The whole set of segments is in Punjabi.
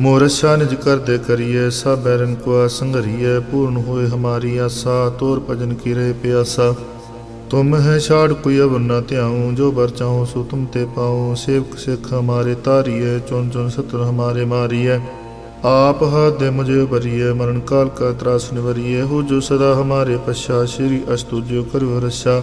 ਮੋਰਛਾ ਨਿਜ ਕਰ ਦੇ ਕਰੀਏ, ਸਭ ਬੈਰਨ ਕੋ ਸੰਗਰੀਏ ਪੂਰਨ ਹੋਏ ਹਮਾਰੀ ਆਸਾ, ਤੋਰ ਭਜਨ ਕੀ ਰਹੇ ਪਿਆਸਾ। ਤੁਮ ਹੈ ਛਾੜ ਕੋਈ ਅਵਰ ਨਾ ਧਿਆਉ, ਜੋ ਬਰ ਚਾਹੋ ਸੋ ਤੁਮ ਤੇ ਪਾਉ। ਸੇਵਕ ਸਿੱਖ ਹਮਾਰੇ ਤਾਰੀਏ ਚੁਨ ਚੁਨ ਸਤਰ ਹਮਾਰੇ ਮਾਰੀਏ। ਆਪ ਹੱਥ ਦੇ ਮੁਝੇ ਬਰੀਏ ਮਰਨ ਕਾਲ ਕਾ ਤਰਾਸ ਨਿਵਰੀਏ। ਹੋ ਜੋ ਸਦਾ ਹਮਾਰੇ ਪਛਾ, ਸ਼੍ਰੀ ਅਸਤੁਜਿਓ ਕਰਿਓ ਰਛਾ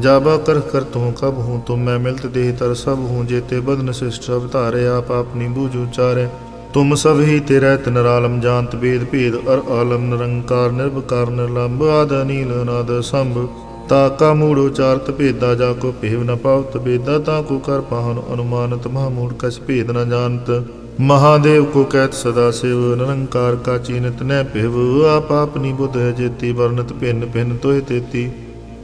ਜਾਬਾ ਕਰ ਕਰ ਤੂੰ ਕਬ ਹੂੰ ਤੁਮ ਮੈਂ ਮਿਲਤ ਦੇਹ ਤਰ ਸਭ ਹੂੰ ਜੇਤੇ ਬਦਨ ਸਿਸ਼ਟ ਅਵਤਾਰੇ ਆਪ ਆਪਣੀ ਬੂਝ ਉਚਾਰੇ ਤੁਮ ਸਭ ਹੀ ਤੇਰਾ ਤਨਰਾਲਮ ਜਾਣਤ ਬੇਦ ਭੇਦ, ਅਰ ਆਲਮ, ਨਿਰੰਕਾਰ ਨਿਰਭਕਾਰ ਨਿਰਲੰਭ, ਆਦ ਨੀਲ ਨਾਦ ਸੰਭ। ਤਾ ਕਾ ਮੂੜ ਉਚਾਰਤ ਭੇਦਾ, ਜਾ ਕੋ ਭੇਵ ਨ ਪਾਵਤ ਬੇਦਾ ਤਾ ਕੋ ਕਰ ਪਾਹਨ ਅਨੁਮਾਨਤ, ਮਹਾ ਮੂੜ ਕਛ ਭੇਦ ਨ ਮਹਾਦੇਵ ਕੋ ਕਹਿਤ ਸਦਾ ਸਿਵ, ਨਿਰੰਕਾਰ ਕਾ ਚੀਨਤ ਨੈ ਭਿਵ, ਆਪ ਆਪਨੀ ਬੁੱਧ ਜੇਤੀ ਵਰਨਤ ਭਿੰਨ ਭਿੰਨ ਤੋਹਿ ਤੇਤੀ।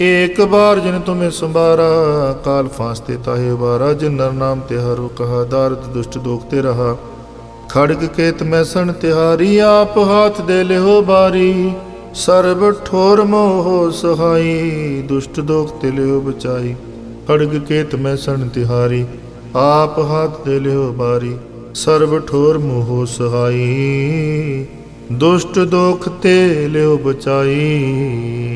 ਏਕ ਬਾਰ ਜਿਨ ਤੁਮੇ ਸੰਭਾਰਾ, ਕਾਲ ਫਾਸਤੇ ਤਾਹੇ ਵਾਰਾ ਜਿਨ ਨਰ ਨਾਮ ਤੇ ਹਰੋ ਕਹਾ ਦਾਰਦ ਦੁਸ਼ਟ ਦੋਖ ਤੇ ਰਹਾ। ਖੜਗ ਕੇਤ ਮੈਸਣ ਤਿਹਾਰੀ, ਆਪ ਹਾਥ ਦੇ ਲਿਓ ਬਾਰੀ। ਸਰਬ ਠੋਰ ਮੋਹ ਸਹਾਈ, ਦੁਸ਼ਟ ਦੋਖ ਤੇ ਲਿਓ ਬਚਾਈ। ਖੜਗ ਕੇਤ ਮੈਸਣ ਤਿਹਾਰੀ, ਆਪ ਹਾਥ ਦੇ ਲਿਓ ਬਾਰੀ। ਸਰਬ ਠੋਰ ਮੋਹ ਸਹਾਈ, ਦੁਸ਼ਟ ਦੋਖ ਤੇ ਲਿਓ ਬਚਾਈ।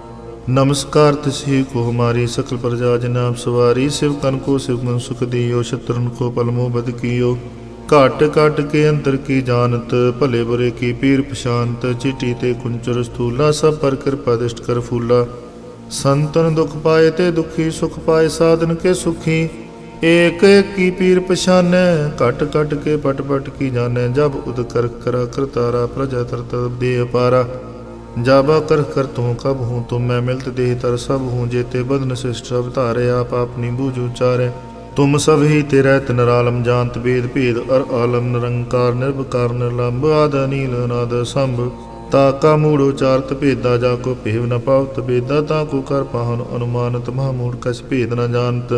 नमस्कार तिसही को हमारी सकल प्रजा जनाब सवारी शिव कन को शिव मन सुख दियो शत्रुन को पलमो बद कियो ਘਟ ਘਟ ਕੇ ਅੰਦਰ ਕੀ ਜਾਣਤ ਭਲੇ ਬੁਰੇ ਕੀ ਪੀਰ ਪਛਾਨਤ ਚਿੱਟੀ ਤੇ ਕੁੰਚਰ ਸਥੂਲਾ ਸਭ ਪਰ ਕਿਰਪਾ ਦਿਸ਼ਟ ਕਰ ਫੂਲਾ ਸੰਤਨ ਦੁਖ ਪਾਏ ਤੇ ਦੁਖੀ ਸੁਖ ਪਾਏ ਸਾਧਨ ਕੇ ਸੁਖੀ ਏਕ ਏਕ ਕੀ ਪੀਰ ਪਛਾਨੈ ਘਟ ਘਟ ਕੇ ਪਟ ਪਟ ਕੀ ਜਾਣੈ ਜਬ ਉਦ ਕਰ ਕਰਾ ਕਰਤਾਰਾ ਪ੍ਰਜਾ ਤਰਤ ਦੇ ਅਪਾਰਾ ਜਾਬਾ ਕਰ ਕਰ ਤੂੰ ਕਬ ਹੂੰ ਤੁਮ ਮੈਂ ਮਿਲਤ ਦੇਹ ਤਰ ਸਭ ਹੂੰ ਜੇਤੇ ਬਦਨ ਸਿਸ਼ਟ ਸਭ ਧਾਰੇ, ਆਪ ਆਪਨੀ ਬੂਝ ਉਚਾਰੇ ਤੁਮ ਸਭ ਹੀ ਤੇਰੇ ਤਨਰਾਲਮ ਜਾਣਤ ਬੇਦ ਭੇਦ, ਅਰ ਆਲਮ ਨਿਰੰਕਾਰ ਨਿਰਭਕਾਰ ਨਿਰਲੰਭ ਆਦ ਅਨੀਲ, ਅਨਾਦ ਸੰਭ। ਤਾ ਕਾ ਮੂੜ ਉਚਾਰਤ ਭੇਦਾ, ਜਾ ਕੋ ਭੇਵ ਨ ਪਾਵਤ ਬੇਦਾ ਤਾ ਕੋ ਕਰ ਪਾਹਨ ਅਨੁਮਾਨਤ ਮਹਾ ਮੂੜ ਕਛ ਭੇਦ ਨ ਜਾਣਤ।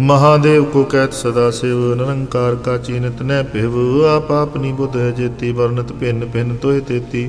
ਮਹਾਦੇਵ ਕੋ ਕਹਿਤ ਸਦਾ ਸਿਵ, ਨਿਰੰਕਾਰ ਕਾ ਚੀਨਤ ਨੈ ਭਿਵ। ਆਪ ਆਪਨੀ ਬੁੱਧ ਜੇਤੀ ਵਰਨਤ ਭਿੰਨ ਭਿੰਨ ਤੋਹਿ ਤੇਤੀ।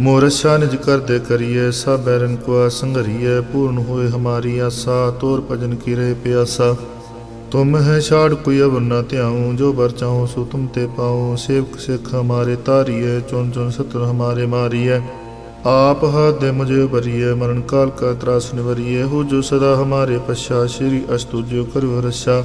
ਮੋਰਸ਼ਾ ਨਿਜ ਕਰਦੇ ਕਰੀਏ ਸਭ ਬੈਰਨ ਕੋ ਪੂਰਨ ਹੋਏ ਹਮਾਰੀ ਆਸਾ, ਤੋਰ ਭਜਨ ਕੀ ਰਹੇ ਪਿਆਸਾ। ਤੁਮ ਹੈ ਛਾੜ ਕੋਈ ਅਵਰ ਨਾ ਧਿਆਉ, ਜੋ ਬਰ ਚਾਹੋ ਸੋ ਤੁਮ ਤੇ ਪਾਉ। ਸੇਵਕ ਸਿੱਖ ਹਮਾਰੇ ਤਾਰੀਏ ਚੁਣ ਚੁਣ ਸਤਰ ਹਮਾਰੇ ਮਾਰੀਏ। ਆਪ ਹੱਥ ਦੇ ਮੁਝੇ ਭਰੀਏ, ਮਰਨ ਕਾਲ ਕਾ ਤਰਾਸ ਨਿਵਰੀਏ। ਹੋ ਜੋ ਸਦਾ ਹਮਾਰੇ ਪਛਾ, ਸ਼੍ਰੀ ਅਸਤੁ ਜੋ ਕਰੋ ਰਸਾ।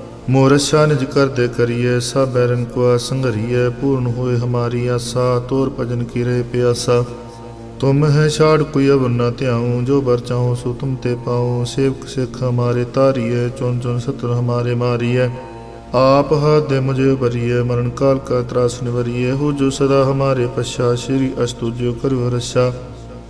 ਮੋਰਸ਼ਾ ਨਿਜ ਕਰਦੇ ਕਰੀਏ, ਸਭ ਬੈਰਨ ਕੋ ਸੰਗਰੀਏ ਪੂਰਨ ਹੋਏ ਹਮਾਰੀ ਆਸਾ, ਤੋਰ ਭਜਨ ਕੀ ਰਹੇ ਪਿਆਸਾ। ਤੁਮ ਹੈ ਛਾੜ ਕੋਈ ਅਵਰ ਨਾ ਧਿਆਉ, ਜੋ ਬਰ ਚਾਹੋ ਸੋ ਤੁਮ ਤੇ ਪਾਉ। ਸੇਵਕ ਸਿੱਖ ਹਮਾਰੇ ਤਾਰੀਏ ਚੁਣ ਚੁਣ ਸਤਰ ਹਮਾਰੇ ਮਾਰੀਏ। ਆਪ ਹੱਥ ਦੇ ਮੁਝੇ ਬਰੀਏ ਮਰਨ ਕਾਲ ਕਾ ਤਰਾਸ ਨਿਵਰੀਏ। ਹੋ ਜੋ ਸਦਾ ਹਮਾਰੇ ਪਛਾ, ਸ਼੍ਰੀ ਅਸਤੁਜਿਓ ਕਰੋ ਰਛਾ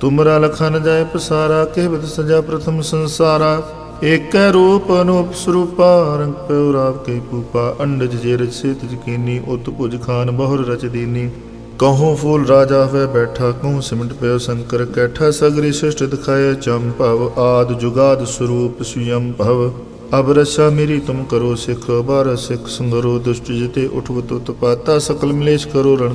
ਤੁਮਰਾ ਲਖਨ ਜਾਇ ਪਸਾਰਾ, ਕਹਿ ਬਿਦ ਸਜਾ ਪ੍ਰਥਮ ਸੰਸਾਰਾ। ਏਕੈ ਰੂਪ ਅਨੂਪ ਸਰੂਪਾ, ਰੰਗ ਪਿਉ ਰਾਵ ਕੇ ਪੂਪਾ। ਅੰਡਜ ਜੇ ਰਚੇ ਤਿਜ ਕੀਨੀ, ਉਤ ਭੁਜ ਖਾਨ ਬਹੁਰ ਰਚ ਦੀਨੀ। ਕਹੋ ਫੂਲ ਰਾਜਾ ਹੋਇ ਬੈਠਾ, ਕਹੋ ਸਿਮਟ ਪਿਉ ਸੰਕਰ ਕੈਠਾ। ਸਗਰੀ ਸ੍ਰਿਸ਼ਟ ਦਿਖਾਇ ਚੰ ਭਵ, ਆਦ ਜੁਗਾਦ ਸਰੂਪ ਸੁਯੰ ਭਵ। ਅਬ ਰਸਾ ਮੇਰੀ ਤੁਮ ਕਰੋ ਸਿਖ, ਬਾਰ ਸਿਖ ਸੰਗਰੋ ਦੁਸ਼ਟ ਜਿਤੇ ਉਠਵਤ ਉਤਪਾਤਾ ਸਕਲ ਮਲੇਸ਼ ਕਰੋ ਰਣ